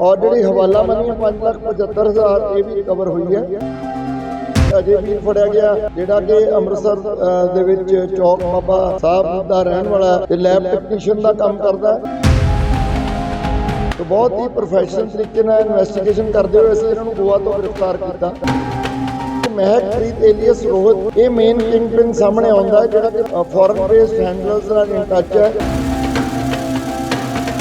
ਔਰ ਜਿਹੜੀ ਹਵਾਲਾ ਮਨੀ 575000 ਇਹ ਵੀ ਰਿਕਵਰ ਹੋਈ ਹੈ। ਅਜੇ ਵੀ ਫੜਿਆ ਗਿਆ, ਜਿਹੜਾ ਕਿ ਅੰਮ੍ਰਿਤਸਰ ਦੇ ਵਿੱਚ ਚੌਕ ਬਾਬਾ ਸਾਹਿਬ ਦਾ ਰਹਿਣ ਵਾਲਾ ਤੇ ਲੈਬ ਟੈਕਨੀਸ਼ੀਅਨ ਦਾ ਕੰਮ ਕਰਦਾ ਹੈ। ਤੇ ਬਹੁਤ ਹੀ ਪ੍ਰੋਫੈਸ਼ਨਲ ਤਰੀਕੇ ਨਾਲ ਇਨਵੈਸਟੀਗੇਸ਼ਨ ਕਰਦੇ ਹੋਏ ਅਸੀਂ ਇਹਨਾਂ ਨੂੰ ਗੋਆ ਤੋਂ ਗ੍ਰਿਫਤਾਰ ਕੀਤਾ। ਮਹਿਕਪ੍ਰੀਤ ਏਲੀਅਸ ਰੋਹਤ, ਇਹ ਮੇਨ ਕਿੰਗਪਿਨ ਸਾਹਮਣੇ ਆਉਂਦਾ ਜਿਹੜਾ ਕਿ ਫੋਰਨ ਬੇਸਡ ਹੈਂਡਲਰਸ ਨਾਲ ਇਨ ਟੱਚ ਹੈ।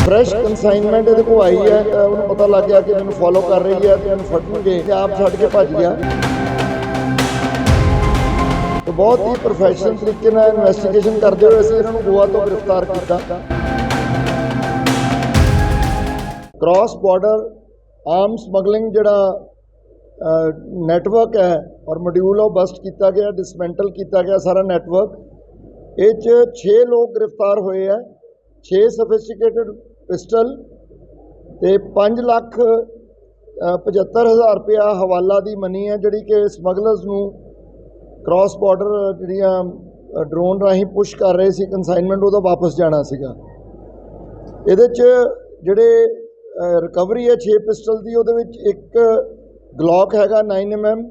ਫਰੈਸ਼ ਕਨਸਾਈਨਮੈਂਟ ਇਹਦੇ ਕੋਲ ਆਈ ਹੈ ਤਾਂ ਉਹਨੂੰ ਪਤਾ ਲੱਗ ਗਿਆ ਕਿ ਮੈਨੂੰ ਫੋਲੋ ਕਰ ਰਹੀ ਹੈ ਤੇ ਇਹਨੂੰ ਫੜਨਗੇ ਤੇ ਆਪ ਛੱਡ ਕੇ ਭੱਜ ਗਿਆ। ਤੇ ਬਹੁਤ ਹੀ ਪ੍ਰੋਫੈਸ਼ਨਲ ਤਰੀਕੇ ਨਾਲ ਇਨਵੈਸਟੀਗੇਸ਼ਨ ਕਰਦੇ ਹੋਏ ਅਸੀਂ ਇਹਨਾਂ ਨੂੰ ਗੋਆ ਤੋਂ ਗ੍ਰਿਫਤਾਰ ਕੀਤਾ। ਕ੍ਰਾਸ ਬਾਰਡਰ ਆਰਮ ਸਮਗਲਿੰਗ ਜਿਹੜਾ ਨੈਟਵਰਕ ਹੈ ਔਰ ਮੋਡਿਊਲ ਉਹ ਬਸਟ ਕੀਤਾ ਗਿਆ ਡਿਸਮੈਂਟਲ ਕੀਤਾ ਗਿਆ ਸਾਰਾ ਨੈਟਵਰਕ ਇਹ 'ਚ 6 ਲੋਕ ਗ੍ਰਿਫਤਾਰ ਹੋਏ ਆ 6 ਸੋਫਿਸਟੀਕੇਟਡ ਪਿਸਟਲ ਤੇ 5 ਲੱਖ ਅ, 75000 ਰੁਪਇਆ ਹਵਾਲਾ ਦੀ ਮਨੀ ਹੈ ਜਿਹੜੀ ਕਿ ਸਮਗਲਰਸ ਨੂੰ ਕ੍ਰਾਸ ਬਾਰਡਰ ਜਿਹੜੀਆਂ ਡਰੋਨ ਰਾਹੀਂ ਪੁਸ਼ ਕਰ ਰਹੇ ਸੀ ਕਨਸਾਈਨਮੈਂਟ ਉਹਦਾ ਵਾਪਸ ਜਾਣਾ ਸੀਗਾ। ਇਹਦੇ 'ਚ ਜਿਹੜੇ ਰਿਕਵਰੀ ਹੈ 6 ਪਿਸਟਲ ਦੀ ਉਹਦੇ ਵਿੱਚ ਇੱਕ ਗਲੌਕ ਹੈਗਾ 9mm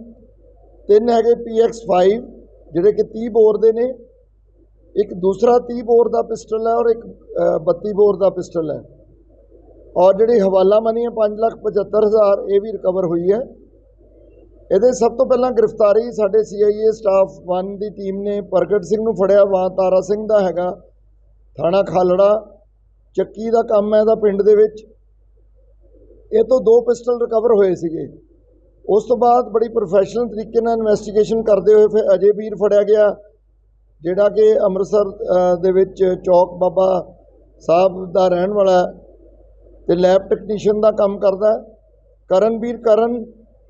ਤਿੰਨ ਹੈਗੇ PX5 ਜਿਹੜੇ ਕਿ 30 ਬੋਰ ਦੇ ਨੇ ਇੱਕ ਦੂਸਰਾ 30 ਬੋਰ ਦਾ ਪਿਸਟਲ ਹੈ ਔਰ ਇੱਕ ਅ, 32 ਬੋਰ ਦਾ ਪਿਸਟਲ ਹੈ। ਔਰ ਜਿਹੜੀ ਹਵਾਲਾ ਮਨੀ ਹੈ 575000 ਇਹ ਵੀ ਰਿਕਵਰ ਹੋਈ ਹੈ। ਇਹਦੇ ਸਭ ਤੋਂ ਪਹਿਲਾਂ ਗ੍ਰਿਫਤਾਰੀ ਸਾਡੇ CIA ਸਟਾਫ 1 ਦੀ ਟੀਮ ਨੇ ਪ੍ਰਗਟ ਸਿੰਘ ਨੂੰ ਫੜਿਆ ਵਾਂ ਤਾਰਾ ਸਿੰਘ ਦਾ ਹੈਗਾ ਥਾਣਾ ਖਾਲੜਾ ਚੱਕੀ ਦਾ ਕੰਮ ਹੈ ਇਹਦਾ ਪਿੰਡ ਦੇ ਵਿੱਚ। ਇਹ ਤੋਂ ਦੋ ਪਿਸਟਲ ਰਿਕਵਰ ਹੋਏ ਸੀਗੇ। ਉਸ ਤੋਂ ਬਾਅਦ ਬੜੀ ਪ੍ਰੋਫੈਸ਼ਨਲ ਤਰੀਕੇ ਨਾਲ ਇਨਵੈਸਟੀਗੇਸ਼ਨ ਕਰਦੇ ਹੋਏ ਫਿਰ ਅਜੇ ਵੀਰ ਫੜਿਆ ਗਿਆ। ਜਿਹੜਾ ਕਿ ਅੰਮ੍ਰਿਤਸਰ ਦੇ ਵਿੱਚ ਚੌਕ ਬਾਬਾ ਸਾਹਿਬ ਦਾ ਰਹਿਣ ਵਾਲਾ ਹੈ ਤੇ ਲੈਬ ਟੈਕਨੀਸ਼ੀਅਨ ਦਾ ਕੰਮ ਕਰਦਾ ਹੈ। ਕਰਨਵੀਰ ਕਰਨ,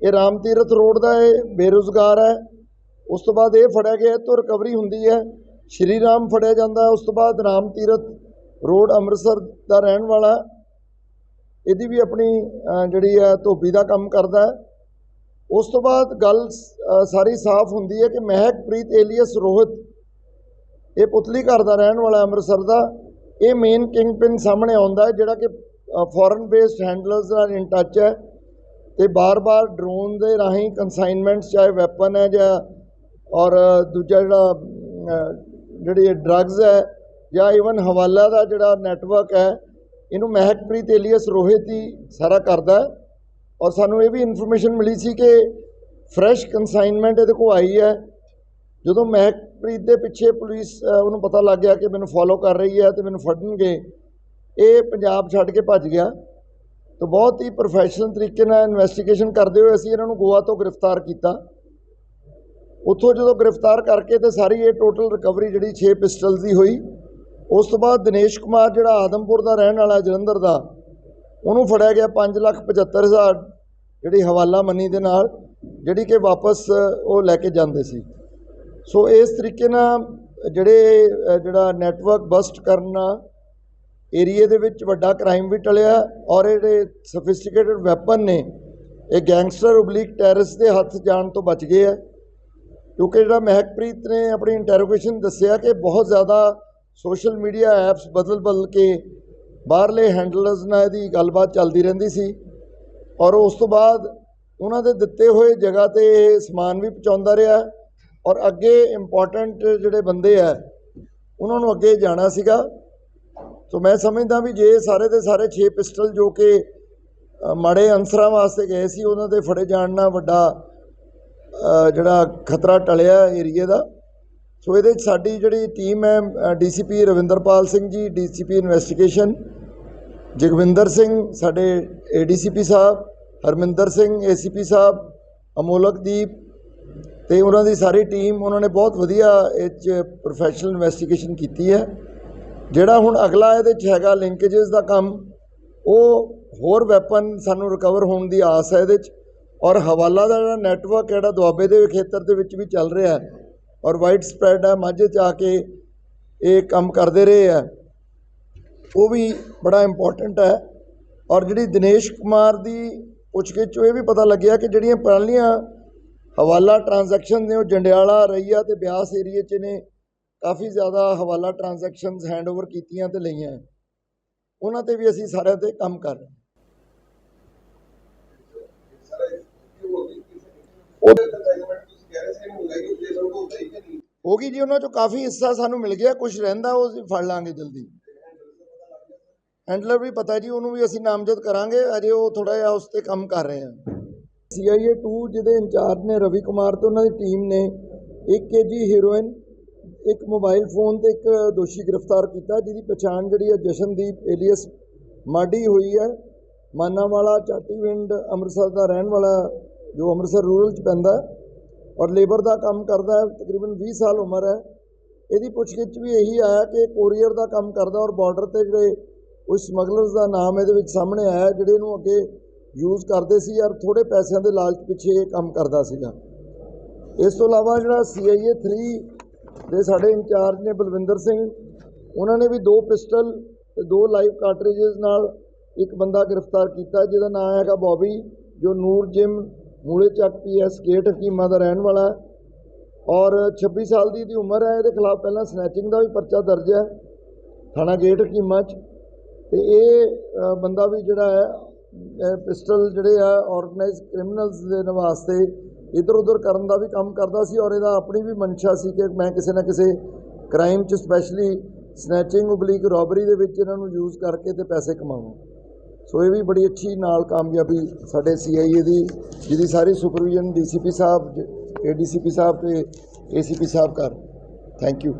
ਇਹ ਰਾਮ ਤੀਰਥ ਰੋਡ ਦਾ ਇਹ ਬੇਰੁਜ਼ਗਾਰ ਹੈ। ਉਸ ਤੋਂ ਬਾਅਦ ਇਹ ਫੜਿਆ ਗਿਆ, ਇਹ ਤੋਂ ਰਿਕਵਰੀ ਹੁੰਦੀ ਹੈ। ਸ਼੍ਰੀ ਰਾਮ ਫੜਿਆ ਜਾਂਦਾ ਉਸ ਤੋਂ ਬਾਅਦ ਰਾਮ ਤੀਰਥ ਰੋਡ ਅੰਮ੍ਰਿਤਸਰ ਦਾ ਰਹਿਣ ਵਾਲਾ ਇਹਦੀ ਵੀ ਆਪਣੀ ਜਿਹੜੀ ਹੈ ਧੋਬੀ ਦਾ ਕੰਮ ਕਰਦਾ ਉਸ ਤੋਂ ਬਾਅਦ ਗੱਲ ਸਾਰੀ ਸਾਫ਼ ਹੁੰਦੀ ਹੈ ਕਿ ਮਹਿਕਪ੍ਰੀਤ ਏਲੀਅਸ ਰੋਹਿਤ ਇਹ ਪੁਤਲੀ ਘਰ ਦਾ ਰਹਿਣ ਵਾਲਾ ਅੰਮ੍ਰਿਤਸਰ ਦਾ, ਇਹ ਮੇਨ ਕਿੰਗ ਕਿੰਗਪਿਨ ਸਾਹਮਣੇ ਆਉਂਦਾ ਹੈ, ਜਿਹੜਾ ਕਿ ਫੋਰਨ ਬੇਸਡ ਹੈਂਡਲਰਸ ਨਾਲ ਇਨ ਟੱਚ ਹੈ ਤੇ ਬਾਰ-ਬਾਰ ਡਰੋਨ ਦੇ ਰਾਹੀਂ ਕਨਸਾਈਨਮੈਂਟਸ ਚਾਹੇ ਵੈਪਨ ਹੈ ਜਾਂ, ਔਰ ਦੂਜਾ ਜਿਹੜਾ ਜਿਹੜੀ ਡਰੱਗਸ ਹੈ ਜਾਂ ਇਵਨ ਹਵਾਲਾ ਦਾ ਜਿਹੜਾ ਨੈਟਵਰਕ ਹੈ, ਇਹਨੂੰ ਮਹਿਕਪ੍ਰੀਤ ਏਲੀਅਸ ਰੋਹਿਤ ਹੀ ਸਾਰਾ ਕਰਦਾ ਔਰ ਸਾਨੂੰ ਇਹ ਵੀ ਇਨਫੋਰਮੇਸ਼ਨ ਮਿਲੀ ਸੀ ਕਿ ਫਰੈਸ਼ ਕਨਸਾਈਨਮੈਂਟ ਇਹਦੇ ਕੋਲ ਆਈ ਹੈ। ਜਦੋਂ ਮਹਿਕ ਪ੍ਰੀਤ ਦੇ ਪਿੱਛੇ ਪੁਲਿਸ ਉਹਨੂੰ ਪਤਾ ਲੱਗ ਗਿਆ ਕਿ ਮੈਨੂੰ ਫੋਲੋ ਕਰ ਰਹੀ ਹੈ ਤੇ ਮੈਨੂੰ ਫੜਨਗੇ। ਇਹ ਪੰਜਾਬ ਛੱਡ ਕੇ ਭੱਜ ਗਿਆ। ਤਾਂ ਬਹੁਤ ਹੀ ਪ੍ਰੋਫੈਸ਼ਨਲ ਤਰੀਕੇ ਨਾਲ ਇਨਵੈਸਟੀਗੇਸ਼ਨ ਕਰਦੇ ਹੋਏ ਅਸੀਂ ਇਹਨਾਂ ਨੂੰ ਗੋਆ ਤੋਂ ਗ੍ਰਿਫਤਾਰ ਕੀਤਾ। ਉੱਥੋਂ ਜਦੋਂ ਗ੍ਰਿਫਤਾਰ ਕਰਕੇ ਤੇ ਸਾਰੀ ਇਹ ਟੋਟਲ ਰਿਕਵਰੀ ਜਿਹੜੀ 6 ਪਿਸਟਲਸ ਦੀ ਹੋਈ, ਉਸ ਤੋਂ ਬਾਅਦ ਦਿਨੇਸ਼ ਕੁਮਾਰ ਜਿਹੜਾ ਆਦਮਪੁਰ ਦਾ ਰਹਿਣ ਵਾਲਾ ਜਲੰਧਰ ਦਾ, ਉਹਨੂੰ ਫੜਿਆ ਗਿਆ 575000 ਜਿਹੜੀ ਹਵਾਲਾ ਮਨੀ ਦੇ ਨਾਲ, ਜਿਹੜੀ ਕਿ ਵਾਪਸ ਉਹ ਲੈ ਕੇ ਜਾਂਦੇ ਸੀ। ਸੋ ਇਸ ਤਰੀਕੇ ਨਾਲ ਜਿਹੜੇ ਜਿਹੜਾ ਨੈਟਵਰਕ ਬਸਟ ਕਰਨਾ ਏਰੀਏ ਦੇ ਵਿੱਚ ਵੱਡਾ ਕ੍ਰਾਈਮ ਵੀ ਟਲਿਆ ਔਰ ਇਹ ਜਿਹੜੇ ਸਫਿਸਟੀਕੇਟਡ ਵੈਪਨ ਨੇ, ਇਹ ਗੈਂਗਸਟਰ ਉਬਲੀਕ ਟੈਰਰਿਸਟ ਦੇ ਹੱਥ ਜਾਣ ਤੋਂ ਬਚ ਗਏ ਆ। ਕਿਉਂਕਿ ਜਿਹੜਾ ਮਹਿਕਪ੍ਰੀਤ ਨੇ ਆਪਣੀ ਇੰਟਰੋਗੇਸ਼ਨ ਦੱਸਿਆ ਕਿ ਬਹੁਤ ਜ਼ਿਆਦਾ ਸੋਸ਼ਲ ਮੀਡੀਆ ਐਪਸ ਬਦਲ ਬਦਲ ਕੇ ਬਾਹਰਲੇ ਹੈਂਡਲਰਸ ਨਾਲ ਇਹਦੀ ਗੱਲਬਾਤ ਚੱਲਦੀ ਰਹਿੰਦੀ ਸੀ ਔਰ ਉਸ ਤੋਂ ਬਾਅਦ ਉਹਨਾਂ ਦੇ ਦਿੱਤੇ ਹੋਏ ਜਗ੍ਹਾ ਤੇ ਇਹ ਸਮਾਨ ਵੀ ਪਹੁੰਚਾਉਂਦਾ ਰਿਹਾ। ਔਰ ਅੱਗੇ ਇੰਪੋਰਟੈਂਟ ਜਿਹੜੇ ਬੰਦੇ ਆ, ਉਹਨਾਂ ਨੂੰ ਅੱਗੇ ਜਾਣਾ ਸੀਗਾ। ਸੋ ਮੈਂ ਸਮਝਦਾ ਵੀ ਜੇ ਸਾਰੇ ਦੇ ਸਾਰੇ 6 ਪਿਸਟਲ ਜੋ ਕਿ ਮਾੜੇ ਅਨਸਰਾਂ ਵਾਸਤੇ ਗਏ ਸੀ, ਉਹਨਾਂ ਦੇ ਫੜੇ ਜਾਣ ਨਾਲ ਵੱਡਾ ਜਿਹੜਾ ਖਤਰਾ ਟਲਿਆ ਏਰੀਏ ਦਾ। ਸੋ ਇਹਦੇ 'ਚ ਸਾਡੀ ਜਿਹੜੀ ਟੀਮ ਹੈ DCP Ravinderpal Singh ji DCP investigation Jagwinder Singh, ਸਾਡੇ ਏਡੀਸੀਪੀ ਸਾਹਿਬ, ਹਰਮਿੰਦਰ ਸਿੰਘ ਏਸੀਪੀ ਸਾਹਿਬ, ਅਮੋਲਕਦੀਪ ਤੇ ਉਹਨਾਂ ਦੀ ਸਾਰੀ ਟੀਮ, ਉਹਨਾਂ ਨੇ ਬਹੁਤ ਵਧੀਆ ਇਹ 'ਚ ਪ੍ਰੋਫੈਸ਼ਨਲ ਇਨਵੈਸਟੀਗੇਸ਼ਨ ਕੀਤੀ ਹੈ। ਜਿਹੜਾ ਹੁਣ ਅਗਲਾ ਇਹਦੇ 'ਚ ਹੈਗਾ ਲਿੰਕੇजेस ਦਾ ਕੰਮ, ਉਹ ਹੋਰ ਵੈਪਨ ਸਾਨੂੰ ਰਿਕਵਰ ਹੋਣ ਦੀ ਆਸ ਹੈ ਇਹਦੇ 'ਚ। ਔਰ ਹਵਾਲਾ ਦਾ ਜਿਹੜਾ ਨੈਟਵਰਕ ਜਿਹੜਾ ਦੁਆਬੇ ਦੇ ਖੇਤਰ ਦੇ ਵਿੱਚ ਵੀ ਚੱਲ ਰਿਹਾ ਹੈ, ਔਰ ਵਾਈਡ ਸਪਰੈਡ ਹੈ, ਮਾਝੇ 'ਚ ਆ ਕੇ ਇਹ ਕੰਮ ਕਰਦੇ ਰਹੇ ਆ ਉਹ ਵੀ ਬੜਾ ਇੰਪੋਰਟੈਂਟ ਹੈ। ਔਰ ਜਿਹੜੀ ਦਿਨੇਸ਼ ਕੁਮਾਰ ਦੀ ਪੁੱਛਗਿੱਛ 'ਚੋਂ ਇਹ ਵੀ ਪਤਾ ਲੱਗਿਆ ਕਿ ਜਿਹੜੀਆਂ ਪਹਿਲੀਆਂ ਹਵਾਲਾ ਟ੍ਰਾਂਜੈਕਸ਼ਨ ਨੇ, ਉਹ ਜੰਡਿਆਲਾ ਰਈਆ ਤੇ ਬਿਆਸ ਏਰੀਏ 'ਚ ਨੇ, ਕਾਫੀ ਜ਼ਿਆਦਾ ਹਵਾਲਾ ਟ੍ਰਾਂਜੈਕਸ਼ਨਸ ਹੈਂਡਓਵਰ ਕੀਤੀਆਂ ਤੇ ਲਈਆਂ। ਉਹਨਾਂ ਤੇ ਵੀ ਅਸੀਂ ਸਾਰਿਆਂ ਤੇ ਕੰਮ ਕਰ ਰਹੇ ਹੋਗੀ ਜੀ, ਉਹਨਾਂ ਚੋਂ ਕਾਫੀ ਹਿੱਸਾ ਸਾਨੂੰ ਮਿਲ ਗਿਆ ਕੁਝ ਰਹਿੰਦਾ, ਉਹ ਅਸੀਂ ਫੜ ਲਾਂਗੇ ਜਲਦੀ। ਹੈਂਡਲਰ ਵੀ ਪਤਾ ਜੀ, ਉਹਨੂੰ ਵੀ ਅਸੀਂ ਨਾਮਜ਼ਦ ਕਰਾਂਗੇ, ਅਜੇ ਉਹ ਥੋੜਾ ਜਿਹਾ ਉਸ ਤੇ ਕੰਮ ਕਰ ਰਹੇ ਆ ਸੀਆਈਏ 2 ਜਿਹਦੇ ਇੰਚਾਰਜ ਨੇ ਰਵੀ ਕੁਮਾਰ ਤੇ ਉਹਨਾਂ ਦੀ ਟੀਮ ਨੇ 1 ਕੇਜੀ ਹੀਰੋਇਨ ਇੱਕ ਮੋਬਾਈਲ ਫੋਨ ਤੇ ਇੱਕ ਦੋਸ਼ੀ ਗ੍ਰਿਫਤਾਰ ਕੀਤਾ, ਜਿਹਦੀ ਪਛਾਣ ਜਿਹੜੀ ਹੈ ਜਸ਼ਨਦੀਪ ਏਲੀਅਸ ਮਾਡੀ ਹੋਈ ਹੈ ਮਾਨਾਵਾਲਾ, ਚਾਟੀਵਿੰਡ, ਅੰਮ੍ਰਿਤਸਰ ਦਾ ਰਹਿਣ ਵਾਲਾ, ਜੋ ਅੰਮ੍ਰਿਤਸਰ ਰੂਰਲ ਚ ਪੈਂਦਾ ਔਰ ਲੇਬਰ ਦਾ ਕੰਮ ਕਰਦਾ ਹੈ ਤਕਰੀਬਨ 20 ਸਾਲ ਉਮਰ ਹੈ। ਇਹਦੀ ਪੁੱਛਗਿੱਛ ਵੀ ਇਹੀ ਆਇਆ ਕਿ ਕੋਰੀਅਰ ਦਾ ਕੰਮ ਕਰਦਾ ਔਰ ਬਾਰਡਰ ਤੇ ਜਿਹੜੇ ਕੁਝ ਸਮਗਲਰਸ ਦਾ ਨਾਮ ਇਹਦੇ ਵਿੱਚ ਸਾਹਮਣੇ ਆਇਆ, ਜਿਹੜੇ ਇਹਨੂੰ ਅੱਗੇ ਯੂਜ਼ ਕਰਦੇ ਸੀ ਔਰ ਥੋੜੇ ਪੈਸਿਆਂ ਦੇ ਲਾਲਚ ਪਿੱਛੇ ਇਹ ਕੰਮ ਕਰਦਾ ਸੀਗਾ। ਇਸ ਤੋਂ ਇਲਾਵਾ ਜਿਹੜਾ ਸੀਆਈਏ 3 ਦੇ ਸਾਡੇ ਇੰਚਾਰਜ ਨੇ ਬਲਵਿੰਦਰ ਸਿੰਘ, ਉਹਨਾਂ ਨੇ ਵੀ ਦੋ ਪਿਸਟਲ ਤੇ ਦੋ ਲਾਈਵ ਕਾਰਟ੍ਰਿਜਸ ਨਾਲ ਇੱਕ ਬੰਦਾ ਗ੍ਰਿਫਤਾਰ ਕੀਤਾ, ਜਿਹਦਾ ਨਾਮ ਹੈਗਾ ਬੌਬੀ, ਜੋ ਨੂਰ ਜਿਮ, ਮੂਲੇ ਚੱਕ ਪੀਐਸ ਗੇਟ ਹਕੀਮਾ ਦਾ ਰਹਿਣ ਵਾਲਾ ਔਰ 26 ਸਾਲ ਦੀ ਦੀ ਉਮਰ ਹੈ, ਇਹਦੇ ਖਿਲਾਫ ਪਹਿਲਾਂ ਸਨੈਚਿੰਗ ਦਾ ਵੀ ਪਰਚਾ ਦਰਜ ਹੈ, ਥਾਣਾ ਗੇਟ ਹਕੀਮਾ 'ਚ। ਤੇ ਇਹ ਬੰਦਾ ਵੀ ਜਿਹੜਾ ਹੈ ਪਿਸਟਲ ਜਿਹੜੇ ਆ ਆਰਗੇਨਾਈਜ਼ ਕ੍ਰਿਮੀਨਲਸ ਦੇ ਵਾਸਤੇ ਇਧਰ ਉਧਰ ਕਰਨ ਦਾ ਵੀ ਕੰਮ ਕਰਦਾ ਸੀ ਔਰ ਇਹਦਾ ਆਪਣੀ ਵੀ ਮਨਸ਼ਾ ਸੀ ਕਿ ਮੈਂ ਕਿਸੇ ਨਾ ਕਿਸੇ ਕ੍ਰਾਈਮ 'ਚ ਸਪੈਸ਼ਲੀ ਸਨੈਚਿੰਗ ਉਬਲੀਕ ਰੋਬਰੀ ਦੇ ਵਿੱਚ ਇਹਨਾਂ ਨੂੰ ਯੂਜ਼ ਕਰਕੇ ਤੇ ਪੈਸੇ ਕਮਾਵਾਂ। ਸੋ ਇਹ ਵੀ ਬੜੀ ਅੱਛੀ ਨਾਲ ਕਾਮਯਾਬੀ ਸਾਡੇ ਸੀਆਈਏ ਦੀ, ਜਿਹਦੀ ਸਾਰੀ ਸੁਪਰਵਿਜ਼ਨ ਡੀਸੀਪੀ ਸਾਹਿਬ ਏਡੀਸੀਪੀ ਸਾਹਿਬ ਤੇ ਏਸੀਪੀ ਸਾਹਿਬ ਕਰ ਥੈਂਕ ਯੂ